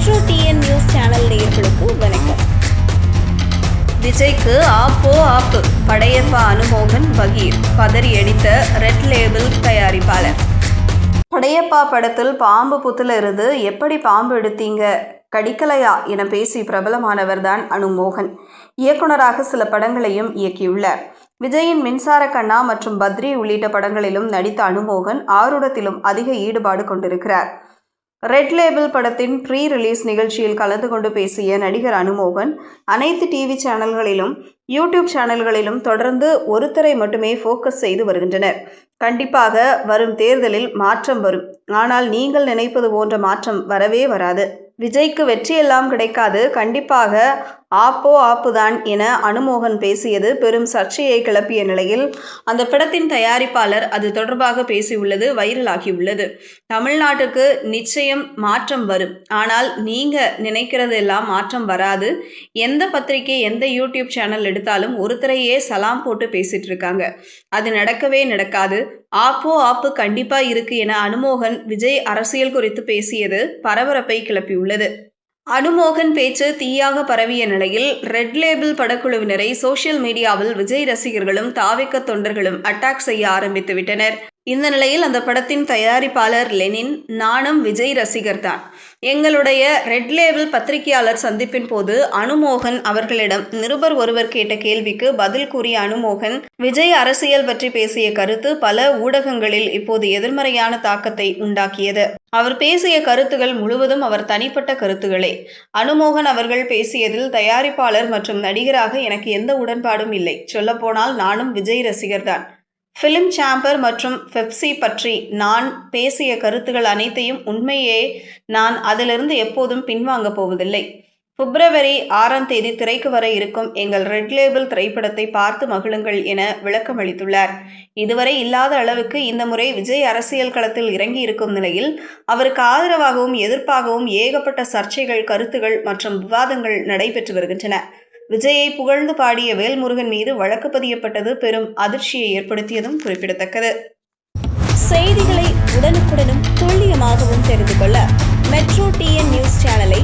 Metro TN news channel நேயர்களுக்கு வணக்கம். விஜய்க்கு ஆப்போ ஆப்பு படையப்பா அனுமோகன் பகீர் பதறி அடித்த ரெட் லேபிள் தயாரிப்பாளர். படையப்பா படத்தில் பாம்பு புத்துல இருந்து எப்படி பாம்பு எடுத்தீங்க? கடிக்கலையா? என பேசி பிரபலமானவர்தான் அனுமோகன். இயக்குனராக சில படங்களையும் இயக்கியுள்ளார். விஜயின் மின்சார கண்ணா மற்றும் பத்ரி உள்ளிட்ட படங்களிலும் நடித்த அனுமோகன் ஆருடத்திலும் அதிக ஈடுபாடு கொண்டிருக்கிறார். ரெட் லேபிள் படத்தின் ப்ரீ ரிலீஸ் நிகழ்ச்சியில் கலந்து கொண்டு பேசிய நடிகர் அனுமோகன் அனைத்து டிவி சேனல்களிலும் யூடியூப் சேனல்களிலும் தொடர்ந்து ஒருத்தரை மட்டுமே ஃபோக்கஸ் செய்து வருகின்றனர். கண்டிப்பாக வரும் தேர்தலில் மாற்றம் வரும். ஆனால் நீங்கள் நினைப்பது போன்ற மாற்றம் வரவே வராது. விஜய்க்கு வெற்றியெல்லாம் கிடைக்காது. கண்டிப்பாக ஆப்போ ஆப்புதான் என அனுமோகன் பேசியது பெரும் சர்ச்சையை கிளப்பிய நிலையில் அந்த படத்தின் தயாரிப்பாளர் அது தொடர்பாக பேசியுள்ளது வைரலாகியுள்ளது. தமிழ்நாட்டுக்கு நிச்சயம் மாற்றம் வரும். ஆனால் நீங்கள் நினைக்கிறது எல்லாம் மாற்றம் வராது. எந்த பத்திரிகை எந்த யூடியூப் சேனல் எடுத்தாலும் ஒருத்தரையே சலாம் போட்டு பேசிட்டு இருக்காங்க. அது நடக்கவே நடக்காது. ஆப்போ ஆப்பு கண்டிப்பா இருக்கு என அனுமோகன் விஜய் அரசியல் குறித்து பேசியது பரபரப்பை கிளப்பியுள்ளது. அனுமோகன் பேச்சு தீயாக பரவிய நிலையில் ரெட் லேபிள் படக்குழுவினரை சோஷியல் மீடியாவில் விஜய் ரசிகர்களும் தாவிக்க தொண்டர்களும் அட்டாக் செய்ய ஆரம்பித்து விட்டனர் இந்த நிலையில் அந்த படத்தின் தயாரிப்பாளர் லெனின் நானும் விஜய் ரசிகர் தான். எங்களுடைய ரெட் லேபிள் பத்திரிகையாளர் சந்திப்பின் போது அனுமோகன் அவர்களிடம் நிருபர் ஒருவர் கேட்ட கேள்விக்கு பதில் கூறிய அனுமோகன் விஜய் அரசியல் பற்றி பேசிய கருத்து பல ஊடகங்களில் இப்போது எதிர்மறையான தாக்கத்தை உண்டாக்கியது. அவர் பேசிய கருத்துகள் முழுவதும் அவர் தனிப்பட்ட கருத்துகளே அனுமோகன் அவர்கள் பேசியதில் தயாரிப்பாளர் மற்றும் நடிகராக எனக்கு எந்த உடன்பாடும் இல்லை. சொல்லப்போனால் நானும் விஜய் ரசிகர்தான் ஃபிலிம் சாம்பர் மற்றும் பெப்சி பற்றி நான் பேசிய கருத்துகள் அனைத்தையும் உண்மையே நான் அதிலிருந்து எப்போதும் பின்வாங்கப் போவதில்லை. பிப்ரவரி ஆறாம் தேதி திரைக்கு வர இருக்கும் எங்கள் ரெட் லேபிள் திரைப்படத்தை பார்த்து மகிழுங்கள் என விளக்கம் அளித்துள்ளார். இதுவரை இல்லாத அளவுக்கு இந்த முறை விஜய் அரசியல் களத்தில் இறங்கி இருக்கும் நிலையில் அவருக்கு ஆதரவாகவும் எதிர்ப்பாகவும் ஏகப்பட்ட சர்ச்சைகள் கருத்துகள் மற்றும் விவாதங்கள் நடைபெற்று வருகின்றன. விஜயை புகழ்ந்து பாடிய வேல்முருகன் மீது வழக்கு பதியப்பட்டது பெரும் அதிர்ச்சியை ஏற்படுத்தியதும் குறிப்பிடத்தக்கது. செய்திகளை உடனுக்குடனும் துல்லியமாகவும் தெரிந்து கொள்ள மெட்ரோ டிஎன் நியூஸ் சேனலை